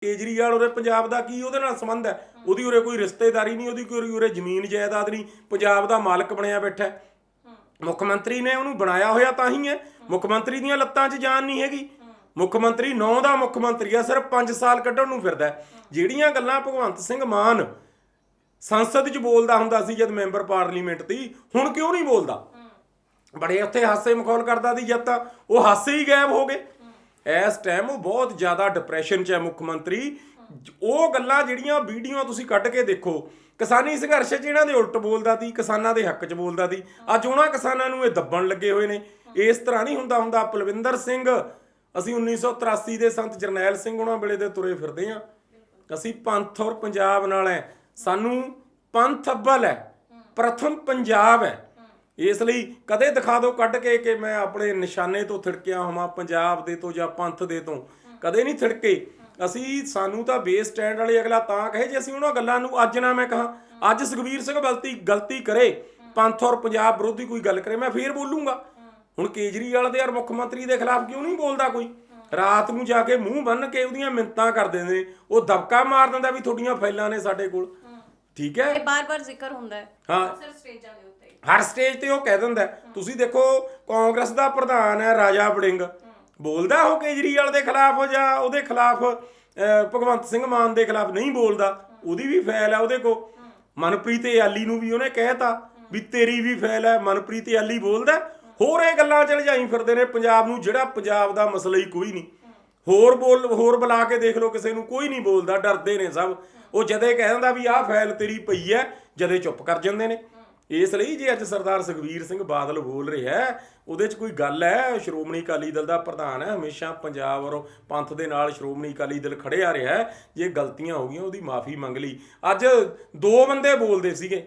ਕੇਜਰੀਵਾਲ ਉਰੇ ਪੰਜਾਬ ਦਾ ਕੀ ਉਹਦੇ ਨਾਲ ਸੰਬੰਧ ਹੈ? ਉਹਦੀ ਉਰੇ ਕੋਈ ਰਿਸ਼ਤੇਦਾਰੀ ਨਹੀਂ, ਉਹਦੀ ਕੋਈ ਉਰੇ ਜ਼ਮੀਨ ਜਾਇਦਾਦ ਨਹੀਂ, ਪੰਜਾਬ ਦਾ ਮਾਲਕ ਬਣਿਆ ਬੈਠਾ ਮੁੱਖ ਮੰਤਰੀ ਨੇ ਉਹਨੂੰ ਬਣਾਇਆ ਹੋਇਆ ਤਾਂ ਹੀ ਹੈ। ਮੁੱਖ ਮੰਤਰੀ ਦੀਆਂ ਲੱਤਾਂ 'ਚ ਜਾਨ ਨਹੀਂ ਹੈਗੀ। ਮੁੱਖ ਮੰਤਰੀ ਨੌ ਦਾ ਮੁੱਖ ਮੰਤਰੀ ਆ, ਸਿਰਫ 5 ਸਾਲ ਕੱਢਣ ਨੂੰ ਫਿਰਦਾ ਜਿਹੜੀਆਂ ਗੱਲਾਂ ਭਗਵੰਤ ਸਿੰਘ ਮਾਨ ਸੰਸਦ 'ਚ ਬੋਲਦਾ ਹੁੰਦਾ ਸੀ ਜਦ ਮੈਂਬਰ ਪਾਰਲੀਮੈਂਟ ਦੀ, ਹੁਣ ਕਿਉਂ ਨਹੀਂ ਬੋਲਦਾ? ਬੜੇ ਉੱਥੇ ਹਾਸੇ ਮਖੌਲ ਕਰਦਾ ਸੀ ਜਦ ਤਾਂ। ਉਹ ਹਾਸੇ ਹੀ ਗਾਇਬ ਹੋ ਗਏ। ਇਸ ਟਾਈਮ ਉਹ ਬਹੁਤ ਜ਼ਿਆਦਾ ਡਿਪਰੈਸ਼ਨ 'ਚ ਹੈ ਮੁੱਖ ਮੰਤਰੀ। ਉਹ ਗੱਲਾਂ ਜਿਹੜੀਆਂ ਵੀਡੀਓ ਤੁਸੀਂ ਕੱਢ ਕੇ ਦੇਖੋ, ਕਿਸਾਨੀ ਸੰਘਰਸ਼ 'ਚ ਇਹਨਾਂ ਦੇ ਉਲਟ ਬੋਲਦਾ ਸੀ, ਕਿਸਾਨਾਂ ਦੇ ਹੱਕ 'ਚ ਬੋਲਦਾ ਸੀ। ਅੱਜ ਉਹਨਾਂ ਕਿਸਾਨਾਂ ਨੂੰ ਇਹ ਦੱਬਣ ਲੱਗੇ ਹੋਏ ਨੇ। ਇਸ ਤਰ੍ਹਾਂ ਨਹੀਂ ਹੁੰਦਾ ਹੁੰਦਾ, ਪਲਵਿੰਦਰ ਸਿੰਘ, ਅਸੀਂ 1983 ਦੇ ਸੰਤ ਜਰਨੈਲ ਸਿੰਘ ਉਹਨਾਂ ਵੇਲੇ ਦੇ ਤੁਰੇ ਫਿਰਦੇ ਆਂ ਅਸੀਂ ਪੰਥ ਔਰ ਪੰਜਾਬ ਨਾਲ ਹੈ। ਸਾਨੂੰ ਪੰਥ ਅੱਬਲ ਹੈ, ਪ੍ਰਥਮ ਪੰਜਾਬ ਹੈ। ਇਸ ਲਈ ਕਦੇ ਦਿਖਾ ਦਿਓ ਕੱਢ ਕੇ ਕਿ ਮੈਂ ਆਪਣੇ ਨਿਸ਼ਾਨੇ ਤੋਂ ਥਿੜਕਿਆ ਹੋਵਾਂ ਪੰਜਾਬ ਦੇ ਤੋਂ ਜਾਂ ਪੰਥ ਦੇ ਤੋਂ। ਕਦੇ ਨਹੀਂ ਥਿੜਕੇ। ਅਸੀਂ ਸਾਨੂੰ ਤਾਂ ਬੇਸ ਸਟੈਂਡ ਵਾਲੇ ਅਗਲਾ ਤਾਂ ਕਹੇ ਜੇ ਅਸੀਂ ਉਹਨਾਂ ਗੱਲਾਂ ਨੂੰ ਅੱਜ ਨਾ ਮੈਂ ਕਹਾ। ਅੱਜ ਸੁਖਬੀਰ ਸਿੰਘ ਗਲਤੀ ਗਲਤੀ ਕਰੇ ਪੰਥ ਔਰ ਪੰਜਾਬ ਵਿਰੋਧੀ ਕੋਈ ਗੱਲ ਕਰੇ ਮੈਂ ਫੇਰ ਬੋਲੂੰਗਾ। ਹੁਣ ਕੇਜਰੀਵਾਲ ਦੇ ਔਰ ਮੁੱਖ ਮੰਤਰੀ ਦੇ ਖਿਲਾਫ ਕਿਉਂ ਨਹੀਂ ਬੋਲਦਾ ਕੋਈ? ਰਾਤ ਨੂੰ ਜਾ ਕੇ ਮੂੰਹ ਬੰਨ ਕੇ ਉਹਦੀਆਂ ਮਿੰਤਾਂ ਕਰ ਦਿੰਦੇ ਨੇ। ਉਹ ਦਬਕਾ ਮਾਰ ਦਿੰਦਾ ਵੀ ਤੁਹਾਡੀਆਂ ਫਾਈਲਾਂ ਨੇ ਸਾਡੇ ਕੋਲ। ਠੀਕ ਹੈ? ਇਹ ਬਾਰ-ਬਾਰ ਜ਼ਿਕਰ ਹੁੰਦਾ ਹੈ। ਹਾਂ। ਸਿਰ ਸਟੇਜਾਂ ਦੇ ਉੱਤੇ। ਹਰ ਸਟੇਜ ਤੇ ਉਹ ਕਹਿ ਦਿੰਦਾ ਤੁਸੀਂ ਦੇਖੋ, ਕਾਂਗਰਸ ਦਾ ਪ੍ਰਧਾਨ ਹੈ ਰਾਜਾ ਵੜਿੰਗ। ਬੋਲਦਾ ਉਹ ਕੇਜਰੀਵਾਲ ਦੇ ਖਿਲਾਫ ਜਾਂ ਉਹਦੇ ਖਿਲਾਫ ਭਗਵੰਤ ਸਿੰਘ ਮਾਨ ਦੇ ਖਿਲਾਫ ਨਹੀਂ ਬੋਲਦਾ। ਉਹਦੀ ਵੀ ਫੈਲ ਹੈ ਉਹਦੇ ਕੋ ਮਨਪ੍ਰੀਤ ਆਲੀ ਨੂੰ ਵੀ ਉਹਨੇ ਕਹਿਤਾ ਵੀ ਤੇਰੀ ਵੀ ਫੈਲ ਹੈ, ਮਨਪ੍ਰੀਤ ਆਲੀ ਬੋਲਦਾ ਹੋਰ ਇਹ ਗੱਲਾਂ ਚ ਲਜਾਈ ਫਿਰਦੇ ਨੇ, ਪੰਜਾਬ ਨੂੰ ਜਿਹੜਾ ਪੰਜਾਬ ਦਾ ਮਸਲਾ ਹੀ ਕੋਈ ਨਹੀਂ। ਹੋਰ ਬੋਲ, ਹੋਰ ਬੁਲਾ ਕੇ ਦੇਖ ਲਓ ਕਿਸੇ ਨੂੰ, ਕੋਈ ਨਹੀਂ ਬੋਲਦਾ, ਡਰਦੇ ਨੇ ਸਭ। ਉਹ ਜਦੇ ਕਹਿ ਦਿੰਦਾ ਵੀ ਆਹ ਫੈਲ ਤੇਰੀ ਪਈ ਹੈ, ਜਦੇ ਚੁੱਪ ਕਰ ਜਾਂਦੇ ਨੇ। ਇਸ ਲਈ ਜੇ ਅੱਜ ਸਰਦਾਰ ਸੁਖਵੀਰ ਸਿੰਘ ਬਾਦਲ ਬੋਲ ਰਿਹਾ ਉਹਦੇ 'ਚ ਕੋਈ ਗੱਲ ਹੈ? ਸ਼੍ਰੋਮਣੀ ਅਕਾਲੀ ਦਲ ਦਾ ਪ੍ਰਧਾਨ ਹੈ, ਹਮੇਸ਼ਾ ਪੰਜਾਬ ਔਰ ਪੰਥ ਦੇ ਨਾਲ ਸ਼੍ਰੋਮਣੀ ਅਕਾਲੀ ਦਲ ਖੜਿਆ ਰਿਹਾ ਜੇ ਗਲਤੀਆਂ ਹੋ ਗਈਆਂ, ਉਹਦੀ ਮਾਫੀ ਮੰਗ ਲਈ। ਅੱਜ ਦੋ ਬੰਦੇ ਬੋਲਦੇ ਸੀਗੇ।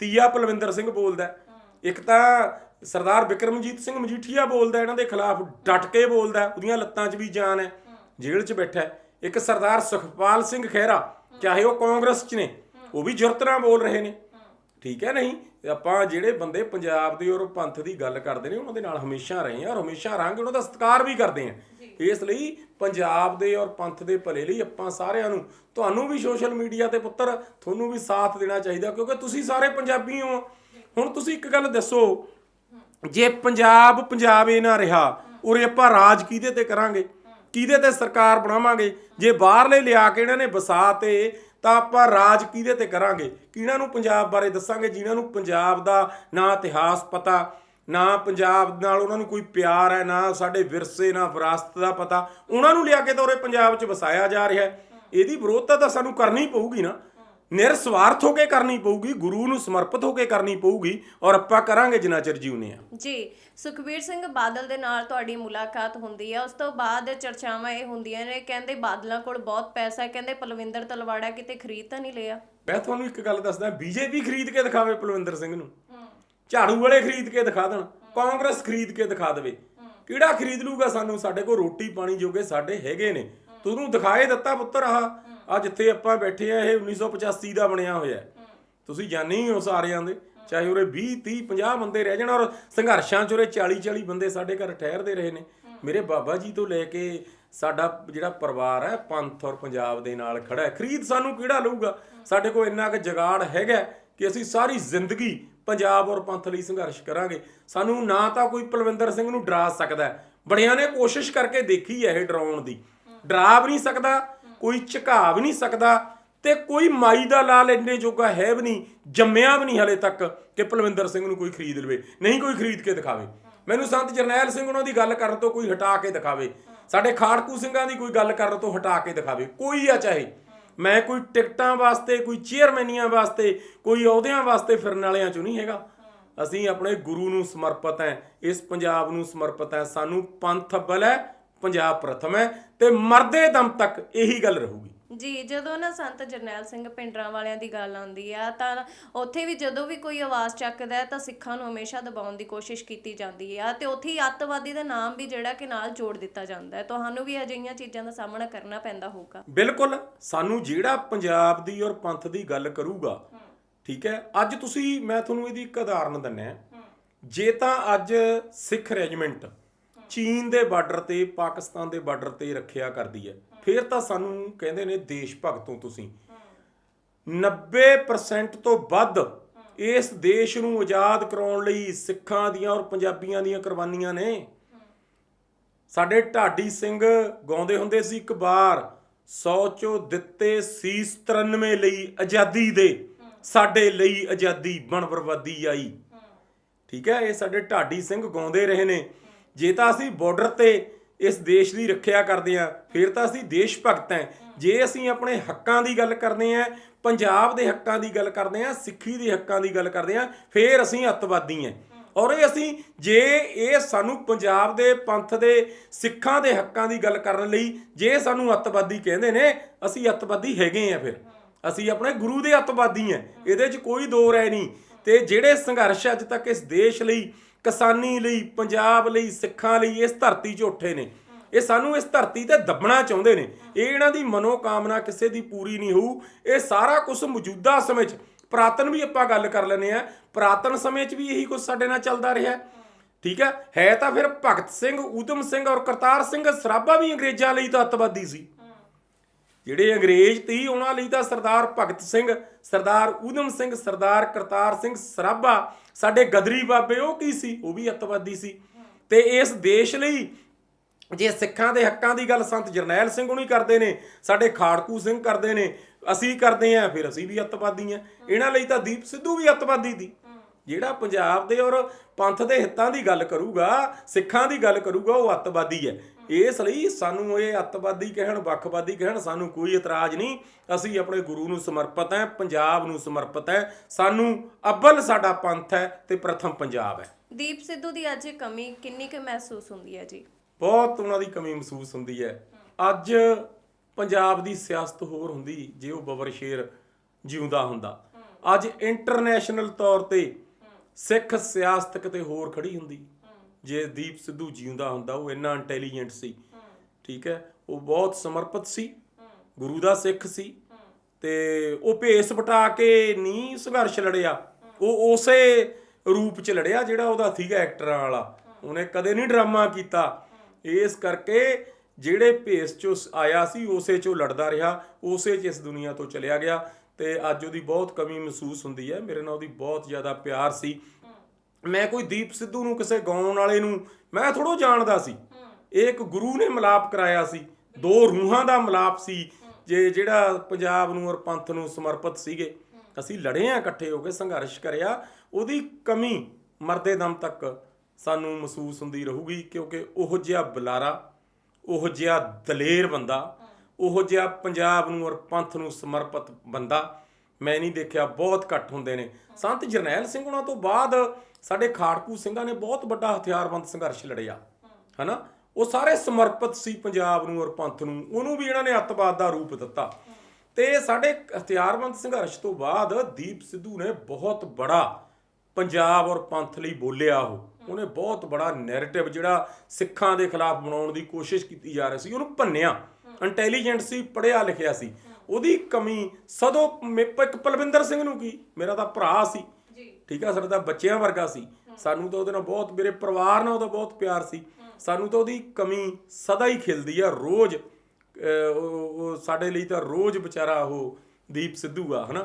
ਤੀਆ ਪਲਵਿੰਦਰ ਸਿੰਘ ਬੋਲਦਾ ਇੱਕ ਤਾਂ ਸਰਦਾਰ ਵਿਕਰਮਜੀਤ ਸਿੰਘ ਮਜੀਠੀਆ ਬੋਲਦਾ ਇਹਨਾਂ ਦੇ ਖਿਲਾਫ ਡਟ ਕੇ ਬੋਲਦਾ ਉਹਦੀਆਂ ਲੱਤਾਂ 'ਚ ਵੀ ਜਾਨ ਹੈ, ਜੇਲ੍ਹ 'ਚ ਬੈਠਾ ਇੱਕ ਸਰਦਾਰ ਸੁਖਪਾਲ ਸਿੰਘ ਖਹਿਰਾ, ਚਾਹੇ ਉਹ ਕਾਂਗਰਸ 'ਚ ਨੇ, ਉਹ ਵੀ ਜੁਰਤ ਨਾਲ ਬੋਲ ਰਹੇ ਨੇ। ਠੀਕ ਹੈ ਨਹੀਂ? ਆਪਾਂ ਜਿਹੜੇ ਬੰਦੇ ਪੰਜਾਬ ਦੇ ਔਰ ਪੰਥ ਦੀ ਗੱਲ ਕਰਦੇ ਨੇ ਉਹਨਾਂ ਦੇ ਨਾਲ ਹਮੇਸ਼ਾ ਰਹੇ ਆ ਔਰ ਹਮੇਸ਼ਾ ਰਹਾਂਗੇ ਉਹਨਾਂ ਦਾ ਸਤਿਕਾਰ ਵੀ ਕਰਦੇ ਆ ਇਸ ਲਈ ਪੰਜਾਬ ਦੇ ਔਰ ਪੰਥ ਦੇ ਭਲੇ ਲਈ ਆਪਾਂ ਸਾਰਿਆਂ ਨੂੰ ਤੁਹਾਨੂੰ ਵੀ ਸੋਸ਼ਲ ਮੀਡੀਆ ਤੇ ਪੁੱਤਰ ਤੁਹਾਨੂੰ ਵੀ ਸਾਥ ਦੇਣਾ ਚਾਹੀਦਾ ਕਿਉਂਕਿ ਤੁਸੀਂ ਸਾਰੇ ਪੰਜਾਬੀ ਹੋ। ਹੁਣ ਤੁਸੀਂ ਇੱਕ ਗੱਲ ਦੱਸੋ ਜੇ ਪੰਜਾਬ ਪੰਜਾਬ ਇਹ ਨਾ ਰਿਹਾ ਉਰੇ ਆਪਾਂ ਰਾਜ ਕਿਹਦੇ ਤੇ ਕਰਾਂਗੇ? ਕਿਹਦੇ ਤੇ ਸਰਕਾਰ ਬਣਾਵਾਂਗੇ? ਜੇ ਬਾਹਰਲੇ ਲਿਆ ਕੇ ਇਹਨਾਂ ਨੇ ਵਸਾ ਤੇ ਤਾਂ ਆਪਾਂ ਰਾਜ ਕਿਹਦੇ ਤੇ ਕਰਾਂਗੇ? ਕਿਹਨਾਂ ਨੂੰ ਪੰਜਾਬ ਬਾਰੇ ਦੱਸਾਂਗੇ? ਜਿਨ੍ਹਾਂ ਨੂੰ ਪੰਜਾਬ ਦਾ ਨਾ ਇਤਿਹਾਸ ਪਤਾ, ਨਾ ਪੰਜਾਬ ਨਾਲ ਉਹਨਾਂ ਨੂੰ ਕੋਈ ਪਿਆਰ ਹੈ, ਨਾ ਸਾਡੇ ਵਿਰਸੇ, ਨਾ ਵਿਰਾਸਤ ਦਾ ਪਤਾ। ਉਹਨਾਂ ਨੂੰ ਲਿਆ ਕੇ ਤਾਂ ਉਰੇ ਪੰਜਾਬ 'ਚ ਵਸਾਇਆ ਜਾ ਰਿਹਾ ਇਹਦੀ ਵਿਰੋਧਤਾ ਤਾਂ ਸਾਨੂੰ ਕਰਨੀ ਪਊਗੀ ਨਾ। ਨਿਰਸਵਾਰਥ ਹੋ ਕੇ ਕਰਨੀ ਪਊਗੀ ਗੁਰੂ ਨੂੰ ਸਮਰਪਿਤ ਹੋ ਕੇ ਕਰਨੀ ਪਊਗੀ ਔਰ ਆਪਾਂ ਕਰਾਂਗੇ ਜਿੰਨਾ ਚਿਰ ਜਿਉਨੇ ਆ ਜੀ ਸੁਖਬੀਰ ਸਿੰਘ ਬਾਦਲ ਦੇ ਨਾਲ ਤੁਹਾਡੀ ਮੁਲਾਕਾਤ ਹੁੰਦੀ ਹੈ ਉਸ ਤੋਂ ਬਾਅਦ ਚਰਚਾਵਾਂ ਇਹ ਹੁੰਦੀਆਂ ਨੇ ਕਹਿੰਦੇ ਬਾਦਲਾਂ ਕੋਲ ਬਹੁਤ ਪੈਸਾ ਹੈ ਕਹਿੰਦੇ ਪਲਵਿੰਦਰ ਤਲਵਾੜਾ ਕਿਤੇ ਖਰੀਦ ਤਾਂ ਨਹੀਂ ਲਿਆ। ਮੈਂ ਤੁਹਾਨੂੰ ਇੱਕ ਗੱਲ ਦੱਸਦਾ ਬੀਜੇਪੀ ਖਰੀਦ ਕੇ ਦਿਖਾਵੇ ਪਲਵਿੰਦਰ ਸਿੰਘ ਨੂੰ। ਝਾੜੂ ਵਾਲੇ ਖਰੀਦ ਕੇ ਦਿਖਾ ਦੇਣ ਕਾਂਗਰਸ ਖਰੀਦ ਕੇ ਦਿਖਾ ਦੇਵੇ। ਕਿਹੜਾ ਖਰੀਦ ਲੂਗਾ ਸਾਨੂੰ? ਸਾਡੇ ਕੋਲ ਰੋਟੀ ਪਾਣੀ ਜੋਗੇ ਸਾਡੇ ਹੈਗੇ ਨੇ। ਤੁਹਾਨੂੰ ਦਿਖਾਏ ਦਿੱਤਾ ਪੁੱਤਰ ਆਹ। ਆ ਜਿੱਥੇ ਆਪਾਂ ਬੈਠੇ ਆ, ਇਹ 1985 ਦਾ ਬਣਿਆ ਹੋਇਆ ਤੁਸੀਂ ਜਾਣੇ ਹੀ ਹੋ ਸਾਰਿਆਂ ਦੇ, ਚਾਹੇ ਉਰੇ 20 30 50 ਬੰਦੇ ਰਹਿ ਜਾਣ ਔਰ ਸੰਘਰਸ਼ਾਂ ਚ ਉਰੇ 40 40 ਬੰਦੇ ਸਾਡੇ ਘਰ ਠਹਿਰਦੇ ਰਹੇ ਨੇ। ਮੇਰੇ ਬਾਬਾ ਜੀ ਤੋਂ ਲੈ ਕੇ ਸਾਡਾ ਜਿਹੜਾ ਪਰਿਵਾਰ ਹੈ, ਪੰਥ ਔਰ ਪੰਜਾਬ ਦੇ ਨਾਲ ਖੜਾ ਹੈ। ਖਰੀਦ ਸਾਨੂੰ ਕਿਹੜਾ ਲਊਗਾ? ਸਾਡੇ ਕੋਲ ਇੰਨਾ ਕੁ ਜਗਾੜ ਹੈਗਾ ਕਿ ਅਸੀਂ ਸਾਰੀ ਜ਼ਿੰਦਗੀ ਪੰਜਾਬ ਔਰ ਪੰਥ ਲਈ ਸੰਘਰਸ਼ ਕਰਾਂਗੇ। ਸਾਨੂੰ ਨਾ ਤਾਂ ਕੋਈ ਪਲਵਿੰਦਰ ਸਿੰਘ ਨੂੰ ਡਰਾ ਸਕਦਾ ਹੈ। ਬੜਿਆਂ ਨੇ ਕੋਸ਼ਿਸ਼ ਕਰਕੇ ਦੇਖੀ ਹੈ ਇਹ ਡਰਾਉਣ ਦੀ। ਡਰਾ ਵੀ ਨਹੀਂ ਸਕਦਾ ਕੋਈ ਝੁਕਾ ਵੀ ਨਹੀਂ ਸਕਦਾ ਤੇ ਕੋਈ ਮਾਈ ਦਾ ਲਾਲ ਇੰਨੇ ਜੋਗਾ ਹੈ ਵੀ ਨਹੀਂ, ਜੰਮਿਆ ਵੀ ਨਹੀਂ ਹਲੇ ਤੱਕ ਕਿ ਪਲਵਿੰਦਰ ਸਿੰਘ ਨੂੰ ਕੋਈ ਖਰੀਦ ਲਵੇ, ਨਹੀਂ ਕੋਈ ਖਰੀਦ ਕੇ ਦਿਖਾਵੇ। ਮੈਨੂੰ ਸੰਤ ਜਰਨੈਲ ਸਿੰਘ ਉਹਨਾਂ ਦੀ ਗੱਲ ਕਰਨ ਤੋਂ ਕੋਈ ਹਟਾ ਕੇ ਦਿਖਾਵੇ। ਸਾਡੇ ਖਾੜਕੂ ਸਿੰਘਾਂ ਦੀ ਕੋਈ ਗੱਲ ਕਰਨ ਤੋਂ ਹਟਾ ਕੇ ਦਿਖਾਵੇ, ਕੋਈ ਆ ਚਾਹੇ। ਮੈਂ ਕੋਈ ਟਿਕਟਾਂ ਵਾਸਤੇ, ਕੋਈ ਚੇਅਰਮੈਨੀਆਂ ਵਾਸਤੇ, ਕੋਈ ਅਹੁਦਿਆਂ ਵਾਸਤੇ ਫਿਰਨ ਵਾਲਿਆਂ ਚੋਂ ਨਹੀਂ ਹੈਗਾ। ਅਸੀਂ ਆਪਣੇ ਗੁਰੂ ਨੂੰ ਸਮਰਪਿਤ ਹੈ, ਇਸ ਪੰਜਾਬ ਨੂੰ ਸਮਰਪਿਤ ਹੈ, ਸਾਨੂੰ ਪੰਥ ਬਲ ਹੈ ਪੰਜਾਬ ਪ੍ਰਥਮ ਹੈ ਤੇ ਮਰਦੇ ਦਮ ਤੱਕ ਇਹੀ ਗੱਲ ਰਹੂਗੀ। ਜੀ ਜਦੋਂ ਨਾ ਸੰਤ ਜਰਨੈਲ ਸਿੰਘ ਪਿੰਡਰਾਂ ਵਾਲਿਆਂ ਦੀ ਗੱਲ ਆਉਂਦੀ ਆ ਤਾਂ ਉੱਥੇ ਵੀ ਜਦੋਂ ਵੀ ਕੋਈ ਆਵਾਜ਼ ਚੱਕਦਾ ਤਾਂ ਸਿੱਖਾਂ ਨੂੰ ਹਮੇਸ਼ਾ ਦਬਾਉਣ ਦੀ ਕੋਸ਼ਿਸ਼ ਕੀਤੀ ਜਾਂਦੀ ਆ ਤੇ ਉੱਥੇ ਹੀ ਅੱਤਵਾਦੀ ਦਾ ਨਾਮ ਵੀ ਜਿਹੜਾ ਕਿ ਨਾਲ ਜੋੜ ਦਿੱਤਾ ਜਾਂਦਾ ਹੈ। ਤੁਹਾਨੂੰ ਵੀ ਅਜਿਹੀਆਂ ਚੀਜ਼ਾਂ ਦਾ ਸਾਹਮਣਾ ਕਰਨਾ ਪੈਂਦਾ ਹੋਊਗਾ। ਬਿਲਕੁਲ ਸਾਨੂੰ ਜਿਹੜਾ ਪੰਜਾਬ ਦੀ ਔਰ ਪੰਥ ਦੀ ਗੱਲ ਕਰੂਗਾ ਠੀਕ ਹੈ ਅੱਜ ਤੁਸੀਂ ਮੈਂ ਤੁਹਾਨੂੰ ਇਹਦੀ ਇੱਕ ਉਦਾਹਰਨ ਦਿੰਨਾ ਜੇ ਤਾਂ ਅੱਜ ਸਿੱਖ ਰੈਜੀਮੈਂਟ ਚੀਨ ਦੇ ਬਾਰਡਰ ਤੇ, ਪਾਕਿਸਤਾਨ ਦੇ ਬਾਰਡਰ ਤੇ ਰੱਖਿਆ ਕਰਦੀ ਹੈ। ਫਿਰ ਤਾਂ ਸਾਨੂੰ ਕਹਿੰਦੇ ਨੇ ਦੇਸ਼ ਭਗਤੋਂ ਤੁਸੀਂ। 90% ਤੋਂ ਵੱਧ ਇਸ ਦੇਸ਼ ਨੂੰ ਆਜ਼ਾਦ ਕਰਾਉਣ ਲਈ ਸਿੱਖਾਂ ਦੀਆਂ ਔਰ ਪੰਜਾਬੀਆਂ ਦੀਆਂ ਕੁਰਬਾਨੀਆਂ ਨੇ। ਸਾਡੇ ਢਾਡੀ ਸਿੰਘ ਗਾਉਂਦੇ ਹੁੰਦੇ ਸੀ ਇੱਕ ਵਾਰ 100 ਚੋਂ ਦਿੱਤੇ ਸੀਸ 93 ਲਈ ਆਜ਼ਾਦੀ ਦੇ, ਸਾਡੇ ਲਈ ਆਜ਼ਾਦੀ ਬਣ ਬਰਬਾਦੀ ਆਈ। ਠੀਕ ਹੈ, ਇਹ ਸਾਡੇ ਢਾਡੀ ਸਿੰਘ ਗਾਉਂਦੇ ਰਹੇ ਨੇ। ਜੇ ਤਾਂ ਅਸੀਂ ਬਾਰਡਰ ਤੇ ਇਸ ਦੇਸ਼ ਦੀ ਰੱਖਿਆ ਕਰਦੇ ਆਂ ਫਿਰ ਤਾਂ ਅਸੀਂ ਦੇਸ਼ ਭਗਤ ਆਂ ਜੇ ਅਸੀਂ ਆਪਣੇ ਹੱਕਾਂ ਦੀ ਗੱਲ ਕਰਦੇ ਆਂ ਪੰਜਾਬ ਦੇ ਹੱਕਾਂ ਦੀ ਗੱਲ ਕਰਦੇ ਆਂ ਸਿੱਖੀ ਦੇ ਹੱਕਾਂ ਦੀ ਗੱਲ ਕਰਦੇ ਆਂ ਫਿਰ ਅਸੀਂ ਅੱਤਵਾਦੀ ਆਂ ਔਰ ਇਹ ਅਸੀਂ, ਜੇ ਇਹ ਸਾਨੂੰ ਪੰਜਾਬ ਦੇ ਪੰਥ ਦੇ, ਸਿੱਖਾਂ ਦੇ ਹੱਕਾਂ ਦੀ ਗੱਲ ਕਰਨ ਲਈ, ਜੇ ਸਾਨੂੰ ਅੱਤਵਾਦੀ ਕਹਿੰਦੇ ਨੇ, ਅਸੀਂ ਅੱਤਵਾਦੀ ਹੈਗੇ ਆਂ ਫਿਰ। ਅਸੀਂ ਆਪਣੇ ਗੁਰੂ ਦੇ ਅੱਤਵਾਦੀ ਆਂ ਇਹਦੇ 'ਚ ਕੋਈ ਦੋ ਰਾਏ ਨਹੀਂ। ਤੇ ਜਿਹੜੇ ਸੰਘਰਸ਼ ਅੱਜ ਤੱਕ ਇਸ ਦੇਸ਼ ਲਈ ਕਿਸਾਨੀ ਲਈ, ਪੰਜਾਬ ਲਈ, ਸਿੱਖਾਂ ਲਈ ਇਸ ਧਰਤੀ 'ਚ ਉੱਠੇ ਨੇ। ਇਹ ਸਾਨੂੰ ਇਸ ਧਰਤੀ ਤੇ ਦੱਬਣਾ ਚਾਹੁੰਦੇ ਨੇ। ਇਹ ਇਹਨਾਂ ਦੀ ਮਨੋਕਾਮਨਾ ਕਿਸੇ ਦੀ ਪੂਰੀ ਨਹੀਂ ਹੋਊ। ਇਹ ਸਾਰਾ ਕੁਝ ਮੌਜੂਦਾ ਸਮੇਂ 'ਚ, ਪ੍ਰਾਤਨ ਵੀ ਆਪਾਂ ਗੱਲ ਕਰ ਲੈਨੇ ਆ ਪ੍ਰਾਤਨ ਸਮੇਂ 'ਚ ਵੀ ਇਹੀ ਕੁਝ ਸਾਡੇ ਨਾਲ ਚੱਲਦਾ ਰਿਹਾ। ਠੀਕ ਹੈ? ਹੈ ਤਾਂ ਫਿਰ ਭਗਤ ਸਿੰਘ, ਊਧਮ ਸਿੰਘ ਔਰ ਕਰਤਾਰ ਸਿੰਘ ਸਰਾਭਾ ਵੀ ਅੰਗਰੇਜ਼ਾਂ ਲਈ ਤਾਂ ਅੱਤਵਾਦੀ ਸੀ। ਜਿਹੜੇ ਅੰਗਰੇਜ਼ ਤੀ ਉਹਨਾਂ ਲਈ ਤਾਂ ਸਰਦਾਰ ਭਗਤ ਸਿੰਘ, ਸਰਦਾਰ ਊਧਮ ਸਿੰਘ, ਸਰਦਾਰ ਕਰਤਾਰ ਸਿੰਘ ਸਰਾਭਾ, ਸਾਡੇ ਗਦਰੀ ਬਾਬੇ ਉਹ ਕੀ ਸੀ? ਉਹ ਵੀ ਅੱਤਵਾਦੀ ਸੀ। ਤੇ ਇਸ ਦੇਸ਼ ਲਈ ਜੇ ਸਿੱਖਾਂ ਦੇ ਹੱਕਾਂ ਦੀ ਗੱਲ ਸੰਤ ਜਰਨੈਲ ਸਿੰਘ ਹੁਣੀ ਕਰਦੇ ਨੇ, ਸਾਡੇ ਖਾੜਕੂ ਸਿੰਘ ਕਰਦੇ ਨੇ, ਅਸੀਂ ਕਰਦੇ ਆਂ ਫਿਰ ਅਸੀਂ ਵੀ ਅੱਤਵਾਦੀ ਆਂ ਇਹਨਾਂ ਲਈ ਤਾਂ ਦੀਪ ਸਿੱਧੂ ਵੀ ਅੱਤਵਾਦੀ ਦੀ ਜਿਹੜਾ ਪੰਜਾਬ ਦੇ ਔਰ ਪੰਥ ਦੇ ਹਿੱਤਾਂ ਦੀ ਗੱਲ ਕਰੂਗਾ, ਸਿੱਖਾਂ ਦੀ ਗੱਲ ਕਰੂਗਾ, ਉਹ ਅੱਤਵਾਦੀ ਹੈ। ਇਸ ਲਈ ਸਾਨੂੰ ਇਹ ਅੱਤਵਾਦੀ ਕਹਿਣ ਵੱਖਵਾਦੀ ਕਹਿਣ ਸਾਨੂੰ ਕੋਈ ਇਤਰਾਜ਼ ਨਹੀਂ। ਅਸੀਂ ਆਪਣੇ ਗੁਰੂ ਨੂੰ ਸਮਰਪਿਤ ਹੈ ਪੰਜਾਬ ਨੂੰ ਸਮਰਪਿਤ ਹੈ। ਸਾਨੂੰ ਅਵਲ ਸਾਡਾ ਪੰਥ ਹੈ ਤੇ ਪ੍ਰਥਮ ਪੰਜਾਬ ਹੈ। ਦੀਪ ਸਿੱਧੂ ਦੀ ਅੱਜ ਕਮੀ ਕਿੰਨੀ ਕੁ ਮਹਿਸੂਸ ਹੁੰਦੀ ਹੈ ਜੀ? ਬਹੁਤ ਉਹਨਾਂ ਦੀ ਕਮੀ ਮਹਿਸੂਸ ਹੁੰਦੀ ਹੈ। ਅੱਜ ਪੰਜਾਬ ਦੀ ਸਿਆਸਤ ਹੋਰ ਹੁੰਦੀ ਜੇ ਉਹ ਬਬਰ ਸ਼ੇਰ ਜਿਉਂਦਾ ਹੁੰਦਾ। ਅੱਜ ਇੰਟਰਨੈਸ਼ਨਲ ਤੌਰ ਤੇ ਸਿੱਖ ਸਿਆਸਤ ਕਿਤੇ ਹੋਰ ਖੜੀ ਹੁੰਦੀ। ਜੇ ਦੀਪ ਸਿੱਧੂ ਜਿਉਂਦਾ ਹੁੰਦਾ, ਉਹ ਇੰਨਾ ਇੰਟੈਲੀਜੈਂਟ ਸੀ। ਠੀਕ ਹੈ? ਉਹ ਬਹੁਤ ਸਮਰਪਿਤ ਸੀ। ਗੁਰੂ ਦਾ ਸਿੱਖ ਸੀ। ਤੇ ਉਹ ਭੇਸ ਵਟਾ ਕੇ ਨਹੀਂ ਸੰਘਰਸ਼ ਲੜਿਆ। ਉਹ ਉਸੇ ਰੂਪ ਚ ਲੜਿਆ ਜਿਹੜਾ ਉਹਦਾ ਸੀਗਾ ਐਕਟਰਾਂ ਵਾਲਾ। ਉਹਨੇ ਕਦੇ ਨਹੀਂ ਡਰਾਮਾ ਕੀਤਾ। ਇਸ ਕਰਕੇ ਜਿਹੜੇ ਭੇਸ ਚੋਂ ਆਇਆ ਸੀ, ਉਸੇ ਚੋਂ ਲੜਦਾ ਰਿਹਾ। ਉਸੇ ਚ ਇਸ ਦੁਨੀਆ ਤੋਂ ਚਲਿਆ ਗਿਆ। ਤੇ ਅੱਜ ਉਹਦੀ ਬਹੁਤ ਕਮੀ ਮਹਿਸੂਸ ਹੁੰਦੀ ਹੈ। ਮੇਰੇ ਨਾਲ ਉਹਦੀ ਬਹੁਤ ਜ਼ਿਆਦਾ ਪਿਆਰ ਸੀ। ਮੈਂ ਕੋਈ ਦੀਪ ਸਿੱਧੂ ਨੂੰ ਕਿਸੇ ਗਾਉਣ ਵਾਲੇ ਨੂੰ ਮੈਂ ਥੋੜੋ ਜਾਣਦਾ ਸੀ। ਇਹ ਇੱਕ ਗੁਰੂ ਨੇ ਮਿਲਾਪ ਕਰਾਇਆ ਸੀ। ਦੋ ਰੂਹਾਂ ਦਾ ਮਿਲਾਪ ਸੀ। ਜੇ ਜਿਹੜਾ ਪੰਜਾਬ ਨੂੰ ਔਰ ਪੰਥ ਨੂੰ ਸਮਰਪਿਤ ਸੀਗੇ ਅਸੀਂ ਲੜੇ ਆ ਇਕੱਠੇ ਹੋ ਕੇ ਸੰਘਰਸ਼ ਕਰਿਆ। ਉਹਦੀ ਕਮੀ ਮਰਦੇ ਦਮ ਤੱਕ ਸਾਨੂੰ ਮਹਿਸੂਸ ਹੁੰਦੀ ਰਹੂਗੀ ਕਿਉਂਕਿ ਉਹ ਜਿਹਾ ਬੁਲਾਰਾ ਉਹ ਜਿਹਾ ਦਲੇਰ ਬੰਦਾ ਉਹ ਜਿਹਾ ਪੰਜਾਬ ਨੂੰ ਔਰ ਪੰਥ ਨੂੰ ਸਮਰਪਿਤ ਬੰਦਾ ਮੈਂ ਨਹੀਂ ਦੇਖਿਆ ਬਹੁਤ ਘੱਟ ਹੁੰਦੇ ਨੇ। ਸੰਤ ਜਰਨੈਲ ਸਿੰਘ ਉਹਨਾਂ ਤੋਂ ਬਾਅਦ ਸਾਡੇ ਖਾੜਕੂ ਸਿੰਘਾਂ ਨੇ ਬਹੁਤ ਵੱਡਾ ਹਥਿਆਰਬੰਦ ਸੰਘਰਸ਼ ਲੜਿਆ, ਹਨਾ? ਉਹ ਸਾਰੇ ਸਮਰਪਿਤ ਸੀ ਪੰਜਾਬ ਨੂੰ ਔਰ ਪੰਥ ਨੂੰ, ਉਹਨੂੰ ਵੀ ਇਹਨਾਂ ਨੇ ਅੱਤਵਾਦ ਦਾ ਰੂਪ ਦਿੱਤਾ। ਤੇ ਸਾਡੇ ਹਥਿਆਰਬੰਦ ਸੰਘਰਸ਼ ਤੋਂ ਬਾਅਦ ਦੀਪ ਸਿੱਧੂ ਨੇ ਬਹੁਤ ਬੜਾ ਪੰਜਾਬ ਔਰ ਪੰਥ ਲਈ ਬੋਲਿਆ ਉਹ। ਉਹਨੇ ਬਹੁਤ ਬੜਾ ਨੈਰੇਟਿਵ ਜਿਹੜਾ ਸਿੱਖਾਂ ਦੇ ਖਿਲਾਫ ਬਣਾਉਣ ਦੀ ਕੋਸ਼ਿਸ਼ ਕੀਤੀ ਜਾ ਰਹੀ ਸੀ, ਉਹਨੂੰ ਭੰਨਿਆ। ਇੰਟੈਲੀਜੈਂਟ ਸੀ, ਪੜ੍ਹਿਆ, ਲਿਖਿਆ ਸੀ। ਉਹਦੀ ਕਮੀ ਸਦੋਂ ਮੇ- ਇੱਕ ਪਲਵਿੰਦਰ ਸਿੰਘ ਨੂੰ ਕੀ? ਮੇਰਾ ਤਾਂ ਭਰਾ ਸੀ। ਠੀਕ ਆ ਸਾਡਾ ਤਾਂ ਬੱਚਿਆਂ ਵਰਗਾ ਸੀ। ਸਾਨੂੰ ਤਾਂ ਉਹਦੇ ਨਾਲ ਬਹੁਤ ਮੇਰੇ ਪਰਿਵਾਰ ਨਾਲ ਉਹਦਾ ਬਹੁਤ ਪਿਆਰ ਸੀ। ਸਾਨੂੰ ਤਾਂ ਉਹਦੀ ਕਮੀ ਸਦਾ ਹੀ ਖਿਲਦੀ ਆ ਰੋਜ਼ ਉਹ ਸਾਡੇ ਲਈ ਤਾਂ ਰੋਜ਼ ਵਿਚਾਰਾ ਉਹ ਦੀਪ ਸਿੱਧੂ ਆ ਹਨਾ?